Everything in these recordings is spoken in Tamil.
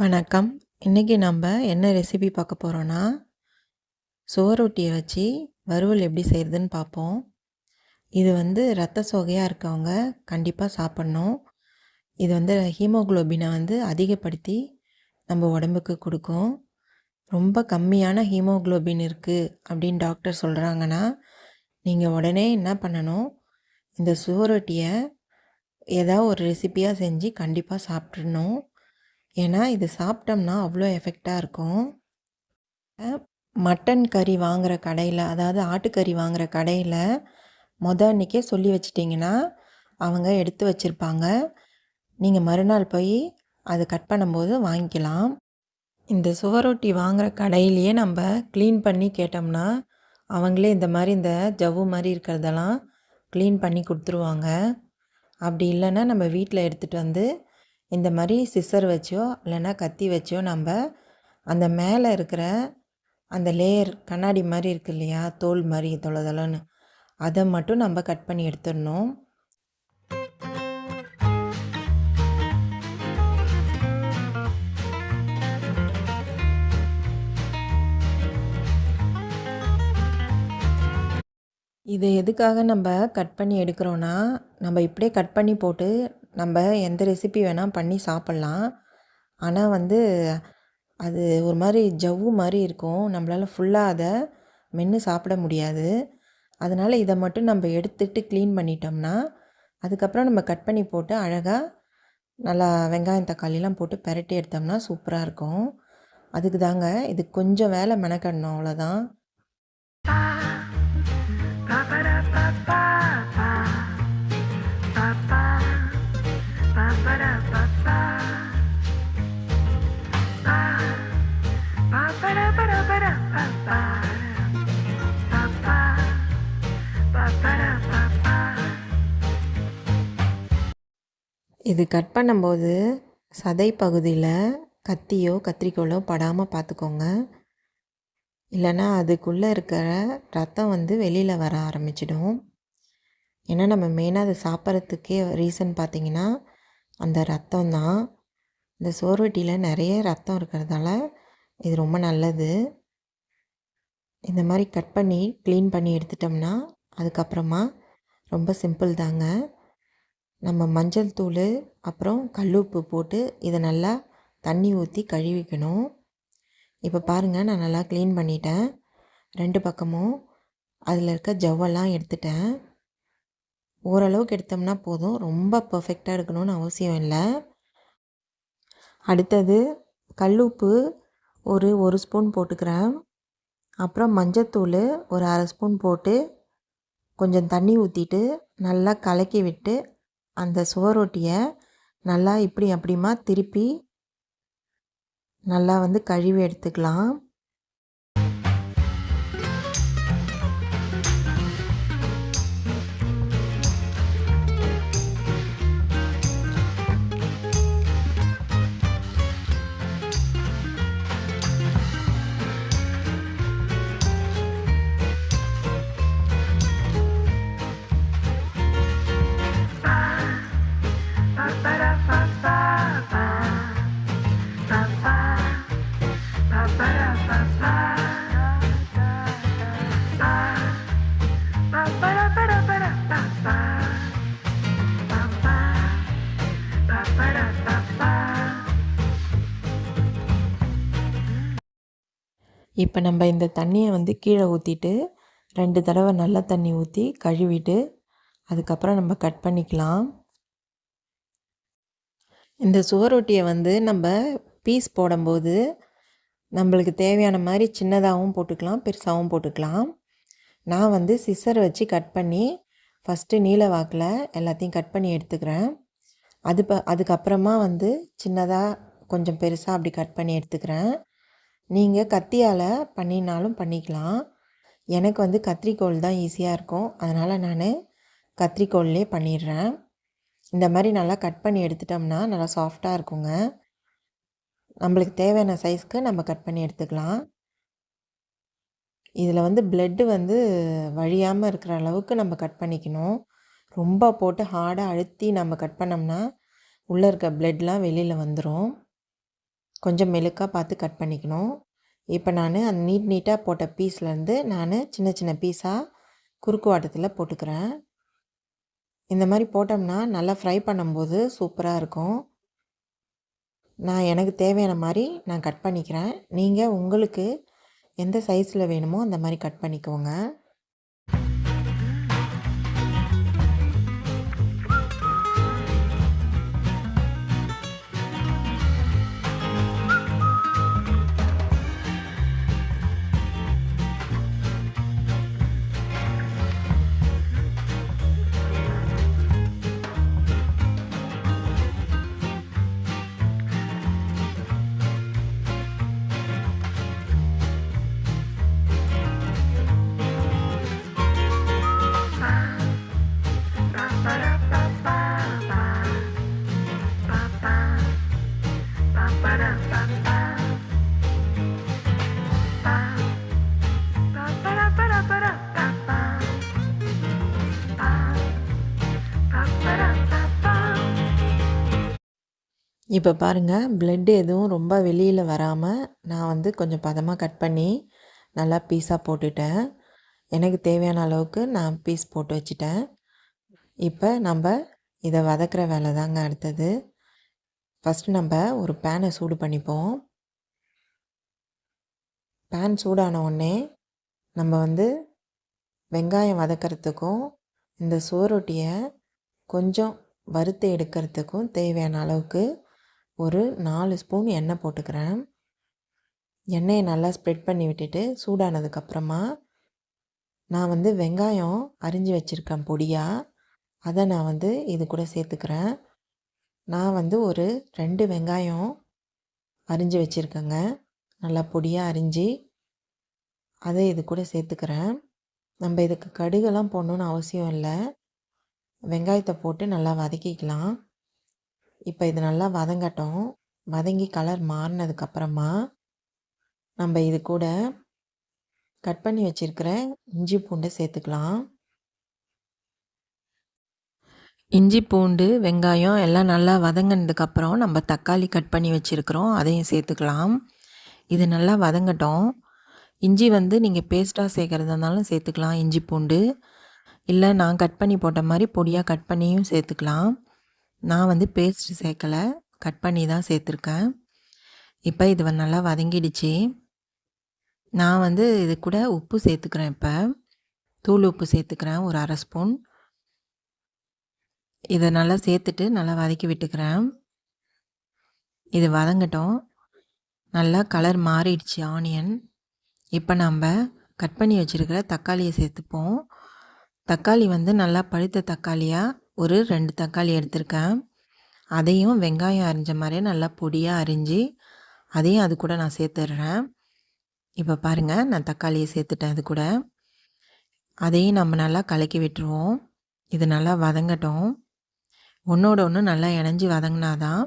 வணக்கம். இன்றைக்கி நம்ம என்ன ரெசிபி பார்க்க போகிறோன்னா சுவரொட்டியை வச்சு வறுவல் எப்படி செய்கிறதுன்னு பார்ப்போம். இது வந்து ரத்த சோகையாக இருக்கவங்க கண்டிப்பாக சாப்பிட்ணும். இது வந்து ஹீமோகுளோபினை வந்து அதிகப்படுத்தி நம்ம உடம்புக்கு கொடுக்கும். ரொம்ப கம்மியான ஹீமோகுளோபின் இருக்குது அப்படின்னு டாக்டர் சொல்கிறாங்கன்னா நீங்கள் உடனே என்ன பண்ணணும்? இந்த சுவரொட்டியை ஏதாவது ஒரு ரெசிப்பியாக செஞ்சு கண்டிப்பாக சாப்பிட்றணும் ஏன்னா இது சாப்பிட்டோம்னா அவ்வளோ எஃபெக்டாக இருக்கும். மட்டன் கறி வாங்குகிற கடையில் அதாவது ஆட்டுக்கறி வாங்குகிற கடையில் மொதல் அன்றைக்கே சொல்லி வச்சிட்டிங்கன்னா அவங்க எடுத்து வச்சுருப்பாங்க. நீங்கள் மறுநாள் போய் அதை கட் பண்ணும்போது வாங்கிக்கலாம். இந்த சுவரொட்டி வாங்குகிற கடையிலையே நம்ம க்ளீன் பண்ணி கேட்டோம்னா அவங்களே இந்த மாதிரி இந்த ஜவ்வு மாதிரி இருக்கிறதெல்லாம் க்ளீன் பண்ணி கொடுத்துருவாங்க. அப்படி இல்லைன்னா நம்ம வீட்டில் எடுத்துகிட்டு வந்து இந்த மாதிரி சிசர் வச்சோ இல்லைன்னா கத்தி வச்சோ நம்ம அந்த மேலே இருக்கிற அந்த லேயர் கண்ணாடி மாதிரி இருக்கு இல்லையா? தோல் மாதிரி தொலை அதை மட்டும் நம்ம கட் பண்ணி எடுத்துடணும். இதை எதுக்காக நம்ம கட் பண்ணி எடுக்கிறோன்னா நம்ம இப்படியே கட் பண்ணி போட்டு நம்ம எந்த ரெசிபி வேணால் பண்ணி சாப்பிட்லாம். ஆனால் வந்து அது ஒரு மாதிரி ஜவ்வு மாதிரி இருக்கும். நம்மளால் ஃபுல்லாக அதை மென்று சாப்பிட முடியாது. அதனால் இதை மட்டும் நம்ம எடுத்துட்டு க்ளீன் பண்ணிட்டோம்னா அதுக்கப்புறம் நம்ம கட் பண்ணி போட்டு அழகாக நல்லா வெங்காயம் தக்காளிலாம் போட்டு பெரட்டி எடுத்தோம்னா சூப்பராக இருக்கும். அதுக்கு தாங்க இது கொஞ்சம் வேலை மெனக்கடணும் அவ்வளோதான் இது கட் பண்ணும்போது சதை பகுதியில் கத்தியோ கத்திரிக்கோலோ படாமல் பார்த்துக்கோங்க இல்லைன்னா அதுக்குள்ளே இருக்கிற ரத்தம் வந்து வெளியில் வர ஆரம்பிச்சிடும். ஏன்னா நம்ம மெயினாக அதை சாப்பிட்றதுக்கே ரீசன் பார்த்திங்கன்னா அந்த ரத்தம் தான். இந்த சோர்வெட்டியில் நிறைய ரத்தம் இருக்கிறதால இது ரொம்ப நல்லது. இந்த மாதிரி கட் பண்ணி க்ளீன் பண்ணி எடுத்துட்டோம்னா அதுக்கப்புறமா ரொம்ப சிம்பிள் தாங்க. நம்ம மஞ்சள் தூள் அப்புறம் உப்பு போட்டு இதை நல்லா தண்ணி ஊற்றி கழுவிக்கணும். இப்போ பாருங்கள் நான் நல்லா க்ளீன் பண்ணிட்டேன். ரெண்டு பக்கமும் அதில் இருக்க ஜவ்வெல்லாம் எடுத்துட்டேன். ஓரளவுக்கு எடுத்தோம்னா போதும். ரொம்ப பர்ஃபெக்டாக இருக்கணும்னு அவசியம் இல்லை. அடுத்தது கல் உப்பு ஒரு ஒரு ஸ்பூன் போட்டுக்கிறேன். அப்புறம் மஞ்சத்தூள் ஒரு அரை ஸ்பூன் போட்டு கொஞ்சம் தண்ணி ஊற்றிட்டு நல்லா கலக்கி விட்டு அந்த சுவரொட்டியை நல்லா இப்படி அப்படிமா திருப்பி நல்லா வந்து கழுவி எடுத்துக்கலாம். இப்போ நம்ம இந்த தண்ணியை வந்து கீழே ஊற்றிட்டு ரெண்டு தடவை நல்ல தண்ணி ஊற்றி கழுவிட்டு அதுக்கப்புறம் நம்ம கட் பண்ணிக்கலாம். இந்த சுவரொட்டியை வந்து நம்ம பீஸ் போடும்போது நம்மளுக்கு தேவையான மாதிரி சின்னதாகவும் போட்டுக்கலாம் பெருசாகவும் போட்டுக்கலாம். நான் வந்து சிசர் வச்சு கட் பண்ணி ஃபஸ்ட்டு நீல வாக்கில் எல்லாத்தையும் கட் பண்ணி எடுத்துக்கிறேன். அது ப அதுக்கப்புறமா வந்து சின்னதாக கொஞ்சம் பெருசாக அப்படி கட் பண்ணி எடுத்துக்கிறேன். நீங்கள் கத்தியால் பண்ணினாலும் பண்ணிக்கலாம். எனக்கு வந்து கத்திரிக்கோள் தான் ஈஸியாக இருக்கும். அதனால் நான் கத்திரிக்கோள்லேயே பண்ணிடுறேன். இந்த மாதிரி நல்லா கட் பண்ணி எடுத்துட்டோம்னா நல்லா சாஃப்டாக இருக்குங்க. நம்மளுக்கு தேவையான சைஸ்க்கு நம்ம கட் பண்ணி எடுத்துக்கலாம். இதில் வந்து ப்ளட்டு வந்து வழியாமல் இருக்கிற அளவுக்கு நம்ம கட் பண்ணிக்கணும். ரொம்ப போட்டு ஹார்டாக அழுத்தி நம்ம கட் பண்ணோம்னா உள்ளே இருக்க பிளட்லாம் வெளியில் வந்துடும் கொஞ்சம் மெழுக்காக பார்த்து கட் பண்ணிக்கணும். இப்போ நான் அந்த நீட் நீட்டாக போட்ட பீஸ்லேருந்து நான் சின்ன சின்ன பீஸாக குறுக்கு வாட்டத்தில் போட்டுக்கிறேன். இந்த மாதிரி போட்டோம்னா நல்லா ஃப்ரை பண்ணும்போது சூப்பராக இருக்கும். நான் எனக்கு தேவையான மாதிரி நான் கட் பண்ணிக்கிறேன். நீங்கள் உங்களுக்கு எந்த சைஸில் வேணுமோ அந்த மாதிரி கட் பண்ணிக்கோங்க. இப்போ பாருங்கள் ப்ளட் எதுவும் ரொம்ப வெளியில் வராமல் நான் வந்து கொஞ்சம் பதமாக கட் பண்ணி நல்லா பீஸாக போட்டுட்டேன். எனக்கு தேவையான அளவுக்கு நான் பீஸ் போட்டு வச்சுட்டேன். இப்போ நம்ம இதை வதக்கிற வேலை தாங்க அடுத்தது. ஃபஸ்ட்டு நம்ம ஒரு பேனை சூடு பண்ணிப்போம். பேன் சூடான உடனே நம்ம வந்து வெங்காயம் வதக்கிறதுக்கும் இந்த சோரொட்டியை கொஞ்சம் வறுத்து எடுக்கிறதுக்கும் தேவையான அளவுக்கு ஒரு நாலு ஸ்பூன் எண்ணெய் போட்டுக்கிறேன். எண்ணெயை நல்லா ஸ்ப்ரெட் பண்ணி விட்டுட்டு சூடானதுக்கப்புறமா நான் வந்து வெங்காயம் அரிஞ்சு வச்சுருக்கேன் பொடியாக அதை நான் வந்து இது கூட சேர்த்துக்கிறேன். நான் வந்து ஒரு ரெண்டு வெங்காயம் அரிஞ்சு வச்சுருக்கேங்க. நல்லா பொடியாக அரிஞ்சு அதை இது கூட சேர்த்துக்கிறேன். நம்ம இதுக்கு கடுகெல்லாம் போடணுன்னு அவசியம் இல்லை. வெங்காயத்தை போட்டு நல்லா வதக்கிக்கலாம். இப்போ இது நல்லா வதங்கட்டும். வதங்கி கலர் மாறினதுக்கப்புறமா நம்ம இது கூட கட் பண்ணி வச்சுருக்கிற இஞ்சி பூண்டை சேர்த்துக்கலாம். இஞ்சி பூண்டு வெங்காயம் எல்லாம் நல்லா வதங்கினதுக்கப்புறம் நம்ம தக்காளி கட் பண்ணி வச்சுருக்கிறோம். அதையும் சேர்த்துக்கலாம். இது நல்லா வதங்கட்டும். இஞ்சி வந்து நீங்கள் பேஸ்ட்டாக சேர்க்குறதா இருந்தாலும் சேர்த்துக்கலாம். இஞ்சி பூண்டு. இல்லை நான் கட் பண்ணி போட்ட மாதிரி பொடியாக கட் பண்ணியும் சேர்த்துக்கலாம். நான் வந்து பேஸ்ட் சேர்க்கலை. கட் பண்ணி தான் சேர்த்துருக்கேன். இப்போ இது நல்லா வதங்கிடுச்சு. நான் வந்து இது கூட உப்பு சேர்த்துக்கிறேன் இப்போ. தூள் உப்பு சேர்த்துக்கிறேன் ஒரு அரை ஸ்பூன். இதை நல்லா சேர்த்துட்டு நல்லா வதக்கி விட்டுக்கிறேன். இது வதங்கட்டும். நல்லா கலர் மாறிடுச்சு ஆனியன். இப்போ நம்ம கட் பண்ணி வச்சுருக்கிற தக்காளியை சேர்த்துப்போம். தக்காளி வந்து நல்லா பழுத்த தக்காளியாக ஒரு ரெண்டு தக்காளி எடுத்திருக்கேன். அதையும் வெங்காயம் அரிஞ்ச மாதிரியே நல்லா பொடியாக அரிஞ்சு அதையும் அது கூட நான் சேர்த்துட்றேன். இப்போ பாருங்கள் நான் தக்காளியை சேர்த்துட்டேன் அது கூட. அதையும் நம்ம நல்லா கலக்கி விட்டுருவோம். இது நல்லா வதங்கட்டும். ஒன்றோட ஒன்று நல்லா இணைஞ்சி வதங்கினாதான்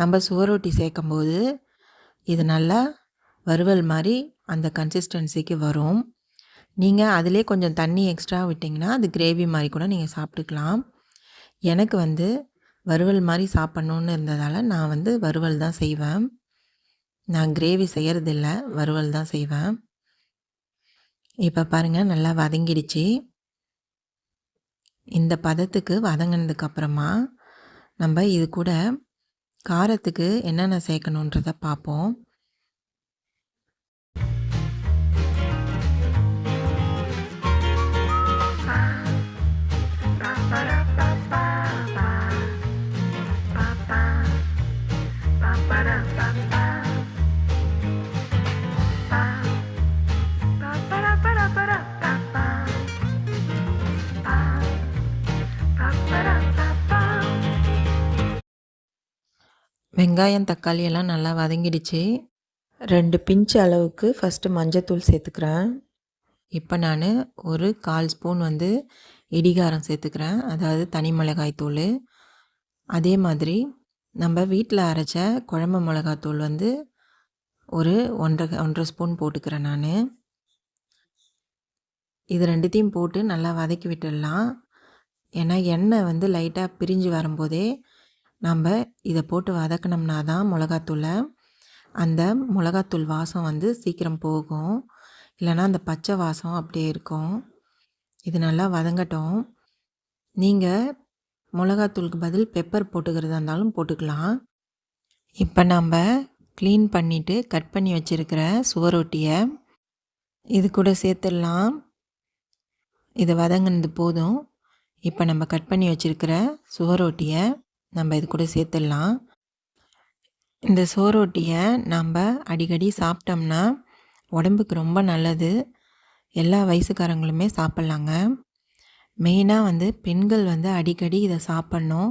நம்ம சுவரொட்டி சேர்க்கும்போது இது நல்லா வறுவல் மாதிரி அந்த கன்சிஸ்டன்சிக்கு வரும். நீங்கள் அதிலே கொஞ்சம் தண்ணி எக்ஸ்ட்ரா விட்டிங்கன்னா அது கிரேவி மாதிரி கூட நீங்கள் சாப்பிட்டுக்கலாம். எனக்கு வந்து வறுவல் மாதிரி சாப்பிட்ணுன்னு இருந்ததால் நான் வந்து வறுவல் தான் செய்வேன். நான் கிரேவி செய்கிறதில்ல வறுவல் தான் செய்வேன். இப்போ பாருங்கள் நல்லா வதங்கிடுச்சு. இந்த பதத்துக்கு வதங்கினதுக்கப்புறமா நம்ம இது கூட காரத்துக்கு என்னென்ன சேர்க்கணுன்றதை பார்ப்போம். வெங்காயம் தக்காளி எல்லாம் நல்லா வதங்கிடுச்சு. ரெண்டு பிஞ்சு அளவுக்கு ஃபஸ்ட்டு மஞ்சத்தூள் சேர்த்துக்கிறேன். இப்போ நான் ஒரு கால் ஸ்பூன் வந்து இடிகாரம் சேர்த்துக்கிறேன். அதாவது தனி மிளகாய் தூள். அதே மாதிரி நம்ம வீட்டில் அரைச்ச குழம்பு மிளகாத்தூள் வந்து ஒரு ஒன்றரை ஒன்றரை ஸ்பூன் போட்டுக்கிறேன் நான். இது ரெண்டுத்தையும் போட்டு நல்லா வதக்கி விட்டுடலாம். ஏன்னா எண்ணெய் வந்து லைட்டாக பிரிஞ்சு வரும்போதே நம்ம இதை போட்டு வதக்கினோம்னா தான் மிளகாத்தூளை அந்த மிளகாத்தூள் வாசம் வந்து சீக்கிரம் போகும். இல்லைன்னா அந்த பச்சை வாசம் அப்படியே இருக்கும். இது நல்லா வதங்கட்டும். நீங்கள் மிளகாத்தூளுக்கு பதில் பெப்பர் போட்டுக்கிறதா இருந்தாலும் போட்டுக்கலாம். இப்போ நம்ம க்ளீன் பண்ணிவிட்டு கட் பண்ணி வச்சுருக்கிற சுவரொட்டியை இது கூட சேர்த்துடலாம். இது வதங்கினது போதும். இப்போ நம்ம கட் பண்ணி வச்சுருக்கிற சுவரொட்டியை நம்ம இது கூட சேர்த்துடலாம். இந்த சோரோட்டியை நம்ம அடிக்கடி சாப்பிட்டோம்னா உடம்புக்கு ரொம்ப நல்லது. எல்லா வயசுக்காரங்களுமே சாப்பிட்லாங்க. மெயினாக வந்து பெண்கள் வந்து அடிக்கடி இதை சாப்பிட்ணும்.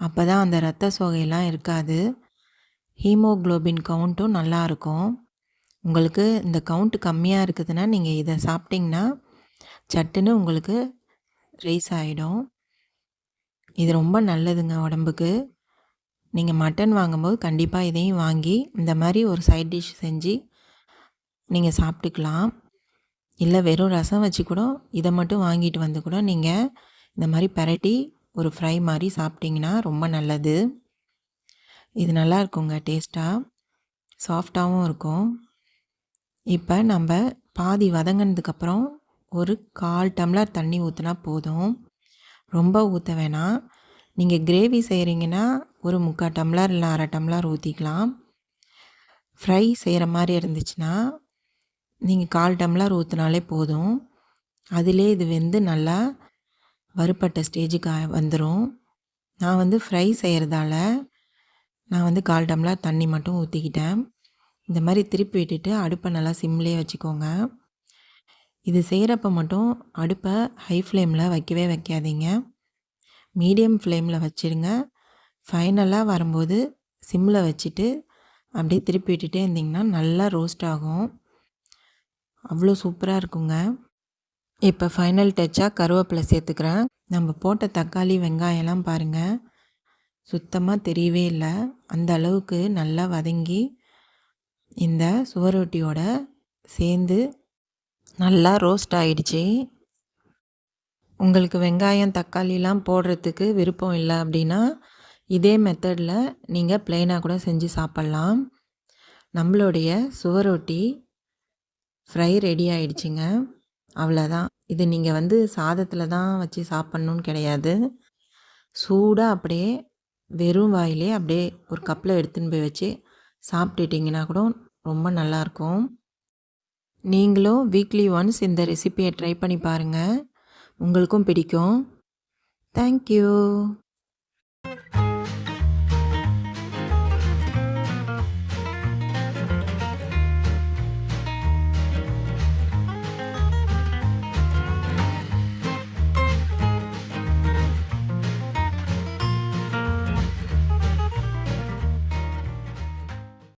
அப்போ தான் அந்த ரத்த சோகையெல்லாம் இருக்காது. ஹீமோக்ளோபின் கவுண்ட்டும் நல்லாயிருக்கும் உங்களுக்கு இந்த கவுண்ட் கம்மியாக இருக்குதுன்னா நீங்கள் இதை சாப்பிட்டிங்கன்னா சட்டுன்னு உங்களுக்கு ரைஸ் ஆகிடும் இது ரொம்ப நல்லதுங்க உடம்புக்கு. நீங்கள் மட்டன் வாங்கும்போது கண்டிப்பாக இதையும் வாங்கி இந்த மாதிரி ஒரு சைட் டிஷ் செஞ்சு நீங்கள் சாப்பிட்டுக்கலாம். இல்லை வெறும் ரசம் வச்சு கூட இதை மட்டும் வாங்கிட்டு வந்து கூட நீங்கள் இந்த மாதிரி பரட்டி ஒரு ஃப்ரை மாதிரி சாப்பிட்டிங்கன்னா ரொம்ப நல்லது. இது நல்லா இருக்குங்க டேஸ்ட்டாக சாஃப்டாகவும் இருக்கும். இப்போ நம்ம பாதி வதங்கினதுக்கப்புறம் ஒரு கால் டம்ளர் தண்ணி ஊற்றினா போதும். ரொம்ப ஊற்ற வேணாம் நீங்கள் கிரேவி செய்கிறீங்கன்னா ஒரு முக்கால் டம்ளர் இல்லை அரை டம்ளர் ஊற்றிக்கலாம் ஃப்ரை செய்கிற மாதிரி இருந்துச்சுன்னா நீங்கள் கால் டம்ளர் ஊற்றினாலே போதும். அதிலே இது வெந்து நல்லா வறுப்பட்ட ஸ்டேஜுக்கு வந்துடும் நான் வந்து ஃப்ரை செய்கிறதால நான் வந்து கால் டம்ளர் தண்ணி மட்டும் ஊற்றிக்கிட்டேன் இந்த மாதிரி திருப்பி விட்டுட்டு அடுப்பை நல்லா சிம்லேயே வச்சுக்கோங்க. இது செய்கிறப்ப மட்டும் அடுப்பை ஹை ஃப்ளேமில் வைக்கவே வைக்காதீங்க. மீடியம் ஃப்ளேமில் வச்சுருங்க. ஃபைனலாக வரும்போது சிம்மில் வச்சுட்டு அப்படியே திருப்பி விட்டுட்டே இருந்திங்கன்னா நல்லா ரோஸ்ட் ஆகும். அவ்வளோ சூப்பராக இருக்குங்க. இப்போ ஃபைனல் டச்சாக கருவேப்பிலை சேர்த்துக்கிறேன். நம்ம போட்ட தக்காளி வெங்காயம்லாம் பாருங்கள் சுத்தமாக தெரியவே இல்லை. அந்த அளவுக்கு நல்லா வதங்கி இந்த சுவரொட்டியோட சேர்ந்து நல்லா ரோஸ்ட் ஆகிடுச்சி உங்களுக்கு வெங்காயம் தக்காளிலாம் போடுறதுக்கு விருப்பம் இல்லை அப்படின்னா இதே மெத்தடில் நீங்கள் ப்ளைனாக கூட செஞ்சு சாப்பிட்லாம். நம்மளுடைய சுவரொட்டி ஃப்ரை ரெடி ஆகிடுச்சிங்க அவ்வளோதான் இது நீங்கள் வந்து சாதத்தில் தான் வச்சு சாப்பிட்ணுன்னு கிடையாது. சூடாக அப்படியே வெறும் வாயிலே அப்படியே ஒரு கப்பில் எடுத்துன்னு போய் வச்சு சாப்பிட்டுட்டிங்கன்னா கூட ரொம்ப நல்லாயிருக்கும் நீங்களும் வீக்லி ஒன்ஸ் இந்த ரெசிப்பியை ட்ரை பண்ணி பாருங்கள் உங்களுக்கும் பிடிக்கும். தேங்க்யூ